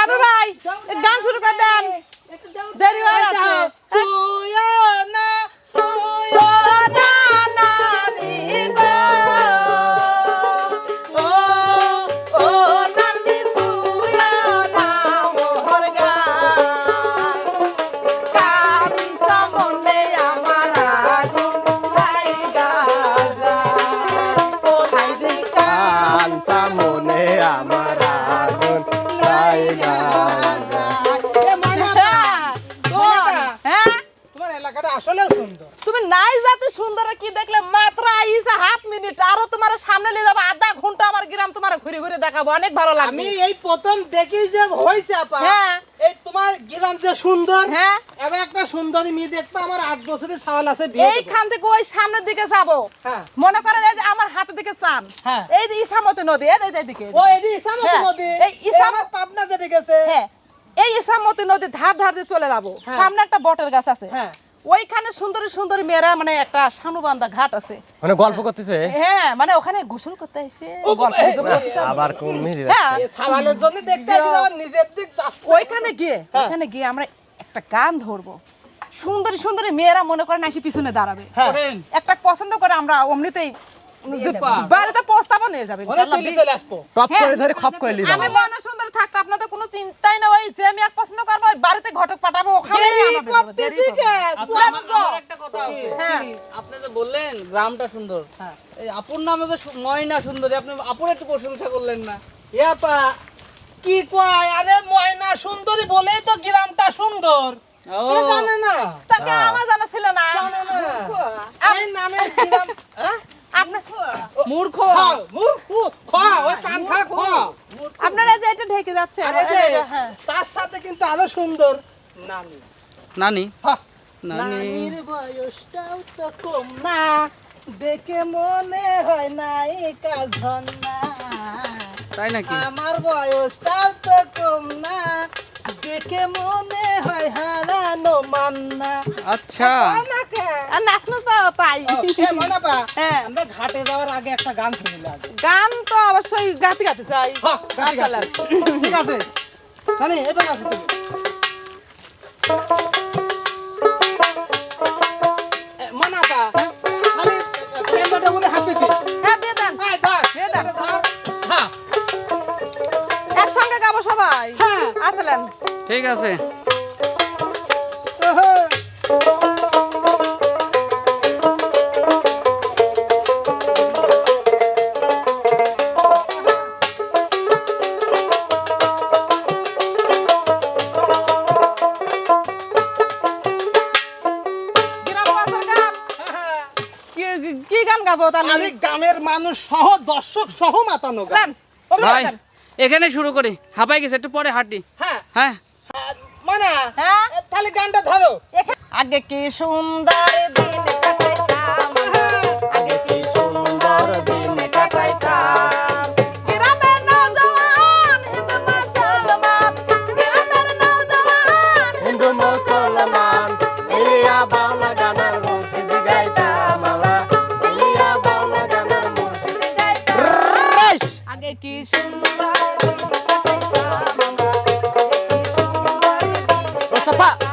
সাবর ভাই গান শুরু করে দেন। দেরি হয়ে যাচ্ছে। ঘুরে ঘুরে দেখাবো অনেক ভালো লাগবে। আমি এই প্রথম দেখি যে হয়েছে আপা। হ্যাঁ। এই তোমার গ্রাম যে সুন্দর হ্যাঁ। এবার একটা সুন্দরী মেয়ে দেখব আমার আট বছরের ছাওয়াল আছে বিয়ে দেবো। এইখান থেকে ওই সামনের দিকে যাব। হ্যাঁ। মনে করেন এই যে আমার হাতের দিকে চান। হ্যাঁ। এই যে ইসামতি নদী এই যে এইদিকে ও এটি ইসামতি হ্যাঁ, নদী। এই এই ইসাম- আমার পাবনা যেতে গেছে। হ্যাঁ। এই ইসামতি নদীর ধার ধার দিয়ে চলে যাব। সামনে একটা বটের গাছ আছে। হ্যাঁ। ওইখানে সুন্দরী সুন্দরী মেয়েরা মানে একটা সানুবান্ধা ঘাট আছে। মানে গল্প করতেছে? হ্যাঁ মানে ওখানে গোসল করতে আইছে। আবার কোন মেয়ে হ্যাঁ। ছাওয়ালের জন্য দেখতে আসি আমার নিজের দিক ওইখানে গিয়ে হ্যাঁ। ওখানে গিয়ে আমরা একটা গান ধরবো। সুন্দরী সুন্দরী মেয়েরা মনে করেন আসি পিছনে দাঁড়াবে। হ্যাঁ। একটা পছন্দ করে আমরা অমনিতেই বাড়িতে প্রস্তাবও নিয়ে যাবে টপ হ্যাঁ। করে ধরে খপ করে লিলাম আমি মনে থাকতে আপনাদের কোনো চিন্তাই না ওই যে আমি এক পছন্দ করব ওই বাড়িতে ঘটক পাঠাবো ওখানে আচ্ছা, একটা কথা আছে। হ্যাঁ। আপনি যে বললেন গ্রামটা সুন্দর হ্যাঁ। এই আপুর নামে যে সু- ময়না সুন্দরী আপনি আপুর একটু প্রশংসা করলেন না। ইয়াপা কি কয়? আরে ময়না সুন্দরী বলেই তো গ্রামটা সুন্দর। ও। জানে না? তাকে আমার জানা ছিল না। জানে না? আমি নামের গ্রাম হ্যাঁ? আপনার মূর্খ। মুখু খা ওই কান খা খা আপনারা যে এটা ঢেকে যাচ্ছে আরে যে হ্যাঁ। তার সাথে কিন্তু আরও সুন্দর নানি। নানি? নানি। নানির বয়সটাও তো কম না দেখে মনে হয় নাই কাজ না তাই নাকি? আমার বয়সটাও তো কম না দেখে মনে হয় হারানো মান্না? আচ্ছা। আর নাচনো তো তাই এ মানাপা হ্যাঁ। আমরা ঘাটে যাওয়ার আগে একটা গান আগে। গান তো অবশ্যই গাতে গাতে চাই। হ্যাঁ, ঠিক আছে। জানি এটা খালি বলে হাত দিতে। হ্যাঁ দিয়ে দেন। এই ধর, দিয়ে দেন। ধর। হ্যাঁ। একসঙ্গে গাবো সবাই। হ্যাঁ। আসলেন। ঠিক আছে। কি- গান গাবো তাহলে? আরে গ্রামের মানুষ সহ দর্শক সহ মাতানো গান। ভাই এখানে শুরু করি। হাঁপাই গেছে একটু পরে হাঁটি হ্যাঁ। হ্যাঁ, মানা? হ্যাঁ? তাহলে গানটা ধরো। আগে কি সুন্দর সুন্দর দিন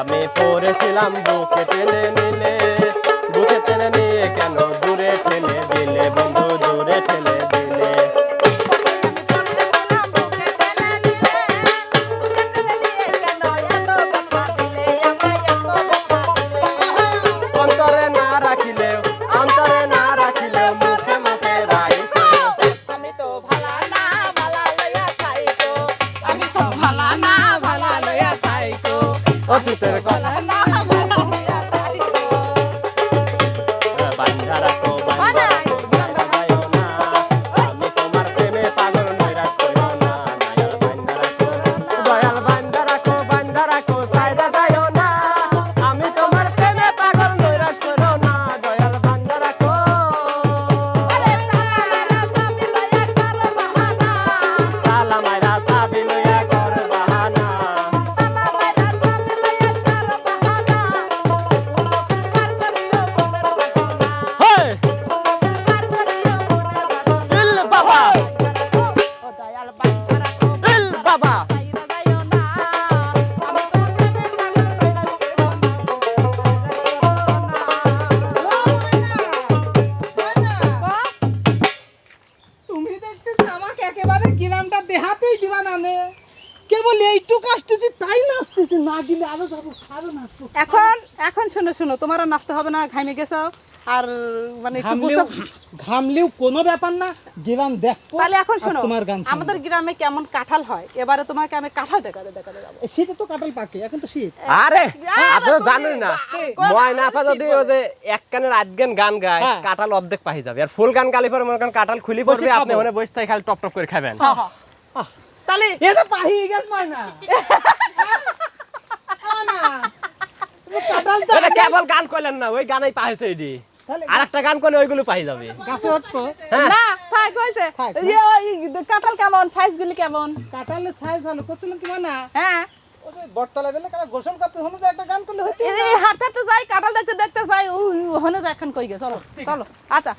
আমি পড়েছিলাম বুকে টেনে নিলে। বুকে টেনে নিয়ে কেন দূরে ঠেলে দিলে? বন্ধু দূরে ঠেলে দিলে। অন্তরে এখন এখন শোনো শোনো তোমার নাচতে হবে না ঘামে গেছো। আর মানে ঘামলেও কোনো ব্যাপার না গ্রাম দেখব। তাহলে এখন শোনো তোমার গান আমাদের গ্রামে কেমন কাঁঠাল হয়? এবারে তোমাকে আমি কাঁঠাল দেখাতে দেখাতে যাব। শীতে তো কাঁঠাল পাকে এখন তো শীত। আরে তুমি- জানেন না। ময়না আপা যদি ওই যে এক কানের আধ গান গান গায় হ্যাঁ। কাঁঠাল অর্ধেক পাই যাবে। আর ফুল গান গালি পরে মনে করেন কাঁঠাল খুলি বসে পড়বে আপনি। ওখানে বসে থাকি খালি টপ টপ করে খাবেন। হ্যাঁ, হ্যাঁ। তাহলে এ তো পাহি গেল ময়না। এটা কেবল গান করলেন না ওই গানেই পাইছে এডি। আর একটা গান করলে ওইগুলো পাই যাবে। গাছে উঠবো? হ্যাঁ। না ফাই কইছে। থাক, ইয়ে, ওই কাঁঠাল কেমন? সাইজ গুলি কেমন? কাঁঠালের সাইজ ভালো করছিলাম কি না হ্যাঁ। বটতলা বেলে কারা গোসল করতে হলো একটা গান করলে হতো এই হাঁটতে যাই কাঁঠাল দেখতে দেখতে যাই ও হনে এখন কই গে চলো চলো আচ্ছা।